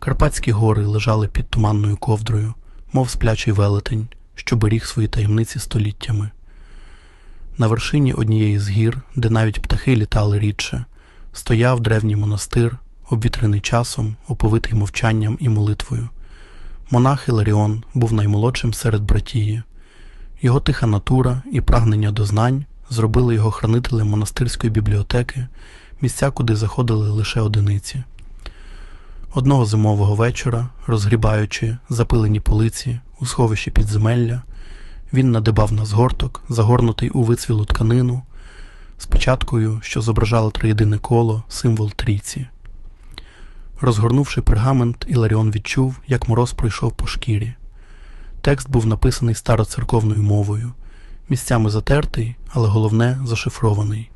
Карпатські гори лежали під туманною ковдрою, мов сплячий велетень, що беріг свої таємниці століттями. На вершині однієї з гір, де навіть птахи літали рідше, стояв древній монастир, обвітрений часом, оповитий мовчанням і молитвою. Монах Іларіон був наймолодшим серед братії. Його тиха натура і прагнення до знань зробили його хранителем монастирської бібліотеки, місця, куди заходили лише одиниці. Одного зимового вечора, розгрібаючи запилені полиці у сховищі підземелля, він надибав на згорток, загорнутий у вицвілу тканину, з печаткою, що зображала триєдине коло, символ трійці. Розгорнувши пергамент, Іларіон відчув, як мороз пройшов по шкірі. Текст був написаний староцерковною мовою, місцями затертий, але головне зашифрований.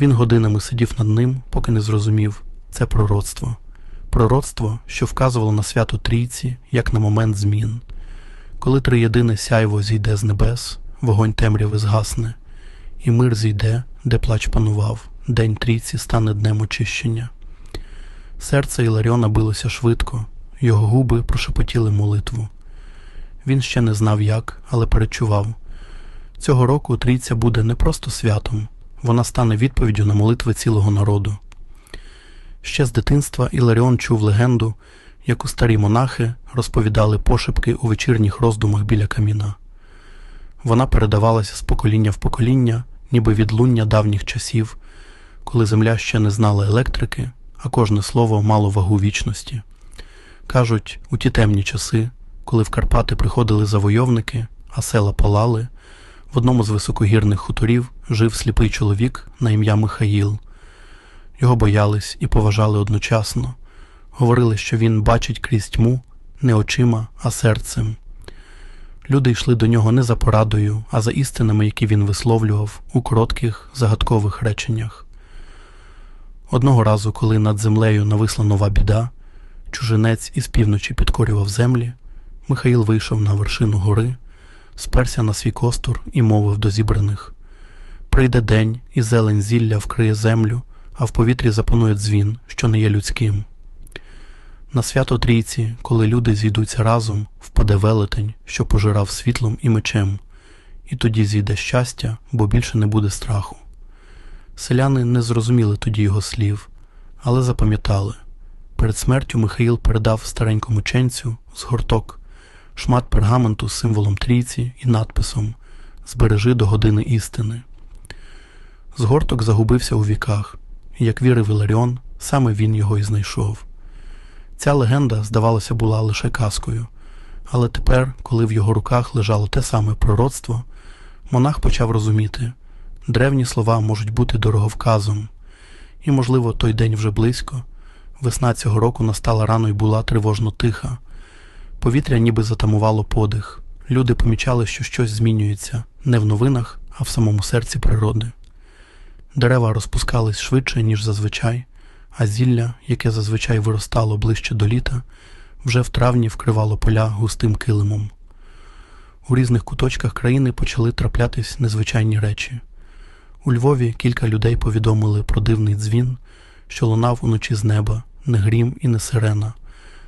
Він годинами сидів над ним, поки не зрозумів це пророцтво. Пророцтво, що вказувало на свято Трійці, як на момент змін. Коли триєдине сяйво зійде з небес, вогонь темряви згасне, і мир зійде, де плач панував, день трійці стане днем очищення. Серце Іларіона билося швидко, його губи прошепотіли молитву. Він ще не знав як, але перечував. Цього року трійця буде не просто святом, вона стане відповіддю на молитви цілого народу. Ще з дитинства Іларіон чув легенду, яку старі монахи розповідали пошепки у вечірніх роздумах біля каміна. Вона передавалася з покоління в покоління, ніби відлуння давніх часів, коли земля ще не знала електрики, а кожне слово мало вагу вічності. Кажуть, у ті темні часи, коли в Карпати приходили завойовники, а села палали, в одному з високогірних хуторів жив сліпий чоловік на ім'я Михаїл. Його боялись і поважали одночасно. Говорили, що він бачить крізь тьму не очима, а серцем. Люди йшли до нього не за порадою, а за істинами, які він висловлював у коротких загадкових реченнях. Одного разу, коли над землею нависла нова біда, чужинець із півночі підкорював землі, Михаїл вийшов на вершину гори, сперся на свій костур і мовив до зібраних Прийде день, і зелень зілля вкриє землю, а в повітрі запанує дзвін, що не є людським. На свято трійці, коли люди зійдуться разом, впаде велетень, що пожирав світлом і мечем, і тоді зійде щастя, бо більше не буде страху. Селяни не зрозуміли тоді його слів, але запам'ятали. Перед смертю Михаїл передав старенькому ченцю з горток шмат пергаменту з символом трійці і надписом Збережи до години істини. Згорток загубився у віках, як вірив Іларіон, саме він його і знайшов. Ця легенда, здавалося, була лише казкою, але тепер, коли в його руках лежало те саме пророцтво, монах почав розуміти древні слова можуть бути дороговказом, і, можливо, той день вже близько. Весна цього року настала рано і була тривожно тиха. Повітря ніби затамувало подих. Люди помічали, що щось змінюється не в новинах, а в самому серці природи. Дерева розпускались швидше, ніж зазвичай, а зілля, яке зазвичай виростало ближче до літа, вже в травні вкривало поля густим килимом. У різних куточках країни почали траплятись незвичайні речі. У Львові кілька людей повідомили про дивний дзвін, що лунав уночі з неба, не грім і не сирена,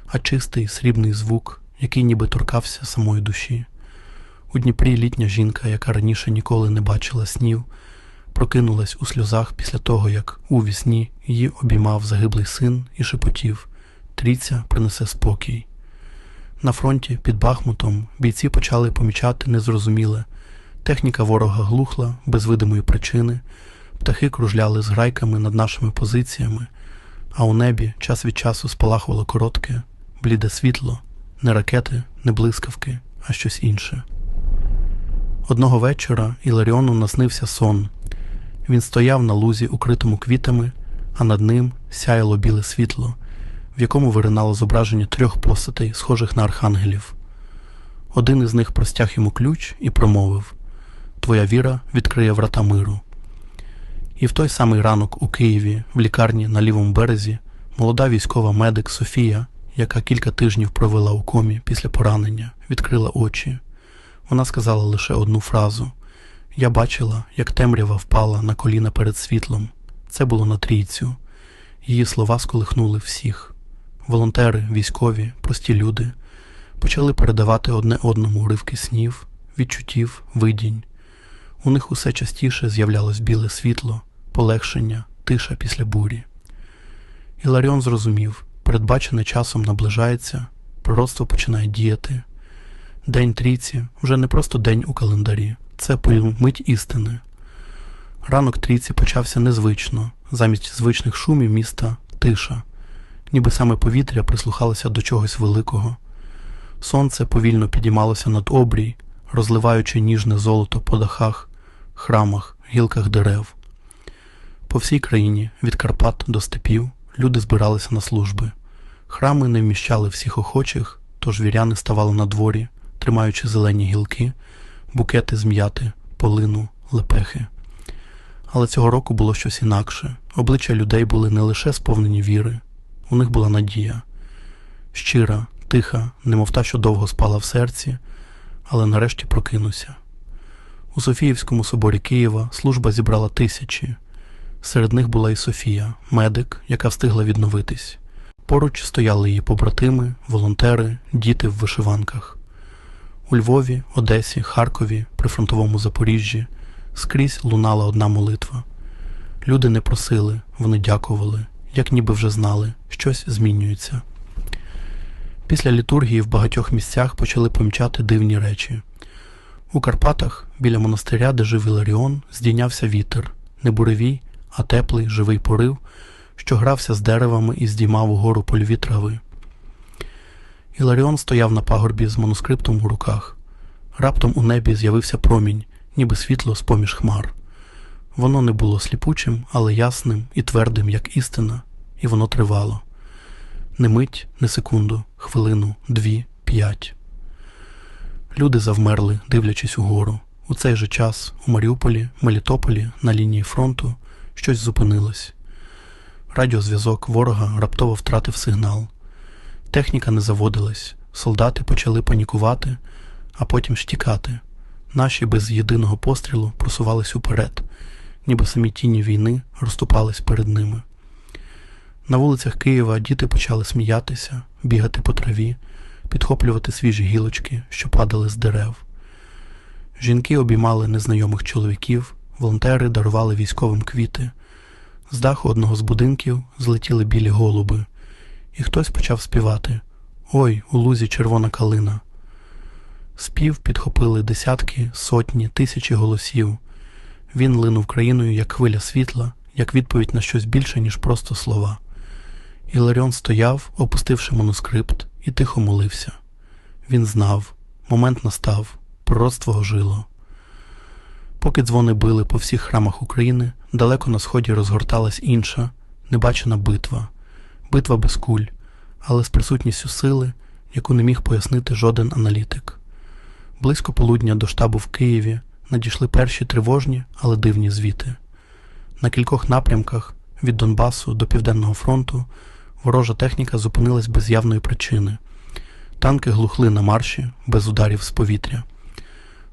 а чистий срібний звук, який ніби торкався самої душі. У Дніпрі літня жінка, яка раніше ніколи не бачила снів, прокинулась у сльозах після того, як у вісні її обіймав загиблий син і шепотів Трійця принесе спокій. На фронті під Бахмутом бійці почали помічати незрозуміле. Техніка ворога глухла без видимої причини, птахи кружляли з грайками над нашими позиціями, а у небі час від часу спалахувало коротке, бліде світло, не ракети, не блискавки, а щось інше. Одного вечора Іларіону наснився сон. Він стояв на лузі, укритому квітами, а над ним сяяло біле світло, в якому виринало зображення трьох постатей, схожих на архангелів. Один із них простяг йому ключ і промовив Твоя віра відкриє врата миру. І в той самий ранок у Києві, в лікарні на лівому березі, молода військова медик Софія, яка кілька тижнів провела у комі після поранення, відкрила очі. Вона сказала лише одну фразу я бачила, як темрява впала на коліна перед світлом. Це було на трійцю. Її слова сколихнули всіх. волонтери, військові, прості люди почали передавати одне одному уривки снів, відчуттів, видінь. У них усе частіше з'являлось біле світло, полегшення, тиша після бурі. Іларіон зрозумів, передбачене часом наближається, пророцтво починає діяти. День трійці вже не просто день у календарі, це мить істини. Ранок трійці почався незвично, замість звичних шумів міста тиша, ніби саме повітря прислухалося до чогось великого. Сонце повільно підіймалося над обрій, розливаючи ніжне золото по дахах, храмах, гілках дерев. По всій країні, від Карпат до степів, люди збиралися на служби. Храми не вміщали всіх охочих, тож віряни ставали на дворі, тримаючи зелені гілки, букети з м'яти, полину, лепехи. Але цього року було щось інакше. Обличчя людей були не лише сповнені віри, у них була надія. Щира, тиха, немов та, що довго спала в серці, але нарешті прокинувся. У Софіївському соборі Києва служба зібрала тисячі. Серед них була і Софія, медик, яка встигла відновитись. Поруч стояли її побратими, волонтери, діти в вишиванках. У Львові, Одесі, Харкові, прифронтовому Запоріжжі скрізь лунала одна молитва. Люди не просили, вони дякували, як ніби вже знали, щось змінюється. Після літургії в багатьох місцях почали помічати дивні речі. У Карпатах, біля монастиря, де жив Іларіон, здійнявся вітер, не буревій, а теплий, живий порив, що грався з деревами і здіймав угору польові трави. Іларіон стояв на пагорбі з манускриптом у руках. Раптом у небі з'явився промінь, ніби світло з поміж хмар. Воно не було сліпучим, але ясним і твердим, як істина, і воно тривало. Не мить, не секунду, хвилину, дві, п'ять. Люди завмерли, дивлячись угору. У цей же час у Маріуполі, Мелітополі, на лінії фронту щось зупинилось. Радіозв'язок ворога раптово втратив сигнал. Техніка не заводилась, солдати почали панікувати, а потім штікати. Наші без єдиного пострілу просувались уперед, ніби самі тіні війни розступались перед ними. На вулицях Києва діти почали сміятися, бігати по траві, підхоплювати свіжі гілочки, що падали з дерев. Жінки обіймали незнайомих чоловіків, волонтери дарували військовим квіти. З даху одного з будинків злетіли білі голуби, і хтось почав співати Ой, у лузі червона калина. Спів підхопили десятки, сотні, тисячі голосів. Він линув країною як хвиля світла, як відповідь на щось більше, ніж просто слова. Іларіон стояв, опустивши манускрипт, і тихо молився. Він знав, момент настав, пророцтво ожило. Поки дзвони били по всіх храмах України, далеко на сході розгорталась інша, небачена битва, битва без куль, але з присутністю сили, яку не міг пояснити жоден аналітик. Близько полудня до штабу в Києві надійшли перші тривожні, але дивні звіти. На кількох напрямках від Донбасу до Південного фронту ворожа техніка зупинилась без явної причини. Танки глухли на марші без ударів з повітря.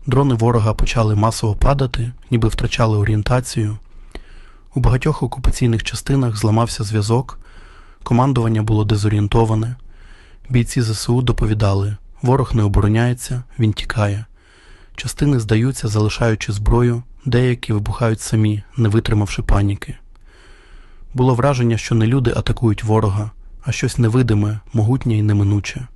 Дрони ворога почали масово падати, ніби втрачали орієнтацію. У багатьох окупаційних частинах зламався зв'язок, командування було дезорієнтоване. Бійці ЗСУ доповідали, ворог не обороняється, він тікає. Частини здаються, залишаючи зброю, деякі вибухають самі, не витримавши паніки. Було враження, що не люди атакують ворога, а щось невидиме, могутнє і неминуче.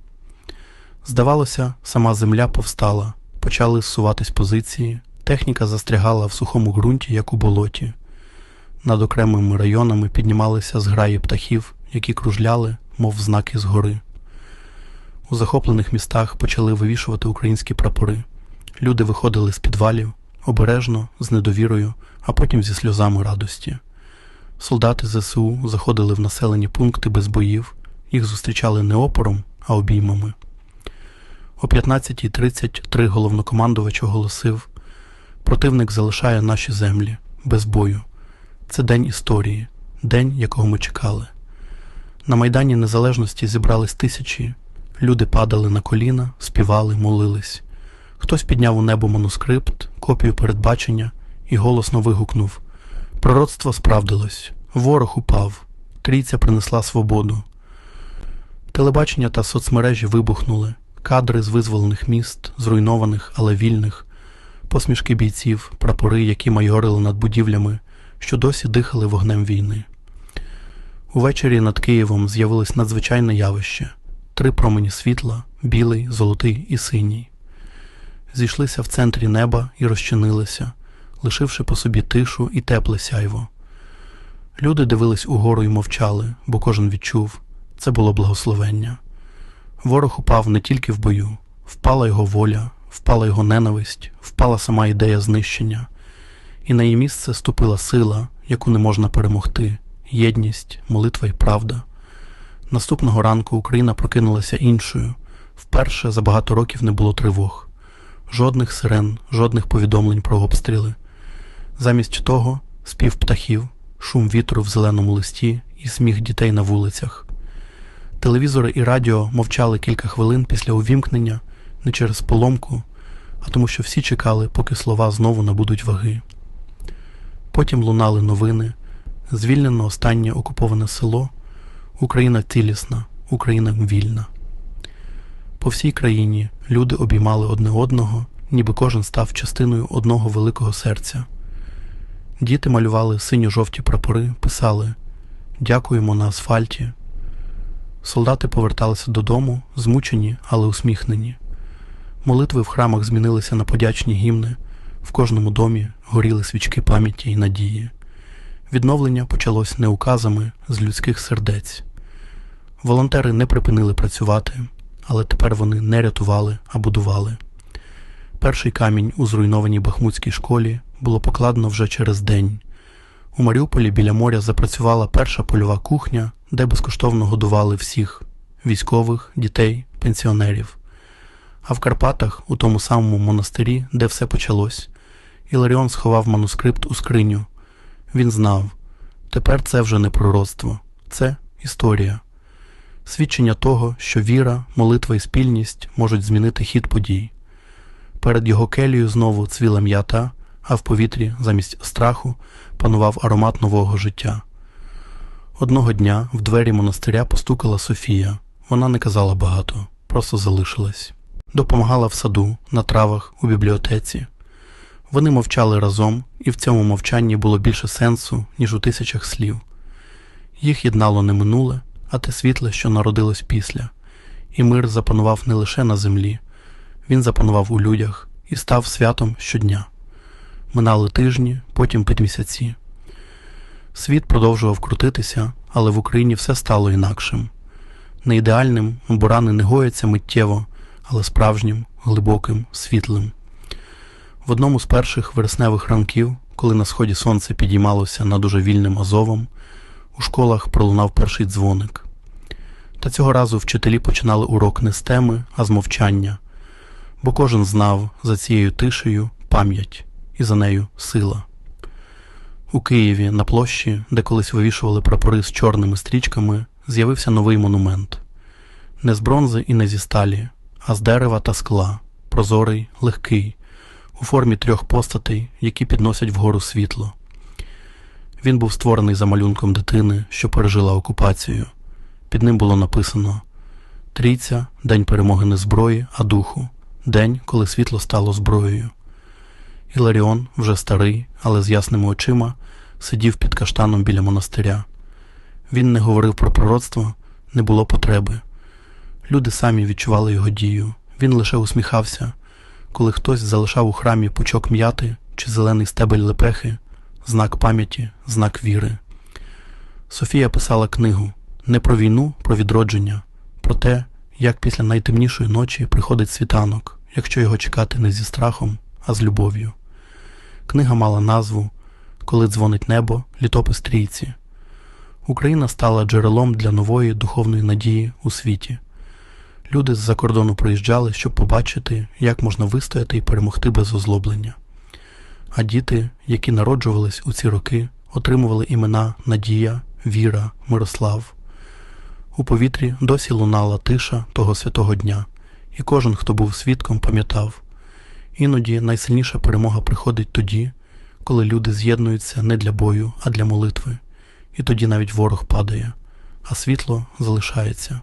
Здавалося, сама земля повстала, почали зсуватись позиції, техніка застрягала в сухому ґрунті, як у болоті. Над окремими районами піднімалися зграї птахів, які кружляли, мов знаки згори. У захоплених містах почали вивішувати українські прапори. Люди виходили з підвалів обережно, з недовірою, а потім зі сльозами радості. Солдати ЗСУ заходили в населені пункти без боїв, їх зустрічали не опором, а обіймами. О 15.33 головнокомандувач оголосив: противник залишає наші землі без бою. Це день історії, день, якого ми чекали. На Майдані Незалежності зібрались тисячі, люди падали на коліна, співали, молились. Хтось підняв у небо манускрипт, копію передбачення і голосно вигукнув: Пророцтво справдилось, ворог упав, трійця принесла свободу. Телебачення та соцмережі вибухнули, кадри з визволених міст, зруйнованих, але вільних, посмішки бійців, прапори, які майорили над будівлями, що досі дихали вогнем війни. Увечері над Києвом з'явилось надзвичайне явище три промені світла білий, золотий і синій. Зійшлися в центрі неба і розчинилися, лишивши по собі тишу і тепле сяйво. Люди дивились угору і мовчали, бо кожен відчув це було благословення. Ворог упав не тільки в бою, впала його воля, впала його ненависть, впала сама ідея знищення, і на її місце ступила сила, яку не можна перемогти, єдність, молитва і правда. Наступного ранку Україна прокинулася іншою. Вперше за багато років не було тривог, жодних сирен, жодних повідомлень про обстріли. Замість того спів птахів, шум вітру в зеленому листі і сміх дітей на вулицях. Телевізори і радіо мовчали кілька хвилин після увімкнення не через поломку, а тому, що всі чекали, поки слова знову набудуть ваги. Потім лунали новини, звільнено останнє окуповане село, Україна цілісна, Україна вільна. По всій країні люди обіймали одне одного, ніби кожен став частиною одного великого серця. Діти малювали синьо-жовті прапори, писали Дякуємо на асфальті. Солдати поверталися додому, змучені, але усміхнені. Молитви в храмах змінилися на подячні гімни, в кожному домі горіли свічки пам'яті і надії. Відновлення почалось не указами з людських сердець. Волонтери не припинили працювати, але тепер вони не рятували, а будували. Перший камінь у зруйнованій Бахмутській школі було покладено вже через день. У Маріуполі біля моря запрацювала перша польова кухня, де безкоштовно годували всіх військових, дітей, пенсіонерів. А в Карпатах, у тому самому монастирі, де все почалось, Іларіон сховав манускрипт у скриню. Він знав, тепер це вже не пророцтво, це історія, свідчення того, що віра, молитва і спільність можуть змінити хід подій. Перед його келією знову цвіла м'ята, а в повітрі замість страху панував аромат нового життя. Одного дня в двері монастиря постукала Софія. Вона не казала багато, просто залишилась. Допомагала в саду, на травах, у бібліотеці. Вони мовчали разом, і в цьому мовчанні було більше сенсу, ніж у тисячах слів. Їх єднало не минуле, а те світле, що народилось після, і мир запанував не лише на землі, він запанував у людях і став святом щодня. Минали тижні, потім місяці. Світ продовжував крутитися, але в Україні все стало інакшим. Не ідеальним, бо рани не гояться миттєво, але справжнім, глибоким, світлим. В одному з перших вересневих ранків, коли на сході сонце підіймалося над уже вільним Азовом, у школах пролунав перший дзвоник. Та цього разу вчителі починали урок не з теми, а з мовчання, бо кожен знав за цією тишею пам'ять і за нею сила. У Києві на площі, де колись вивішували прапори з чорними стрічками, з'явився новий монумент не з бронзи і не зі сталі, а з дерева та скла, прозорий, легкий, у формі трьох постатей, які підносять вгору світло. Він був створений за малюнком дитини, що пережила окупацію. Під ним було написано Трійця, День перемоги не зброї, а духу, день, коли світло стало зброєю. Іларіон, вже старий, але з ясними очима, сидів під каштаном біля монастиря. Він не говорив про пророцтво, не було потреби. Люди самі відчували його дію. Він лише усміхався, коли хтось залишав у храмі пучок м'яти чи зелений стебель лепехи, знак пам'яті, знак віри. Софія писала книгу не про війну, про відродження, про те, як після найтемнішої ночі приходить світанок, якщо його чекати не зі страхом, а з любов'ю. Книга мала назву Коли дзвонить небо, літопис трійці. Україна стала джерелом для нової духовної надії у світі. Люди з-за кордону приїжджали, щоб побачити, як можна вистояти і перемогти без озлоблення. А діти, які народжувались у ці роки, отримували імена Надія, Віра, Мирослав. У повітрі досі лунала тиша того святого дня, і кожен, хто був свідком, пам'ятав іноді найсильніша перемога приходить тоді, коли люди з'єднуються не для бою, а для молитви, і тоді навіть ворог падає, а світло залишається.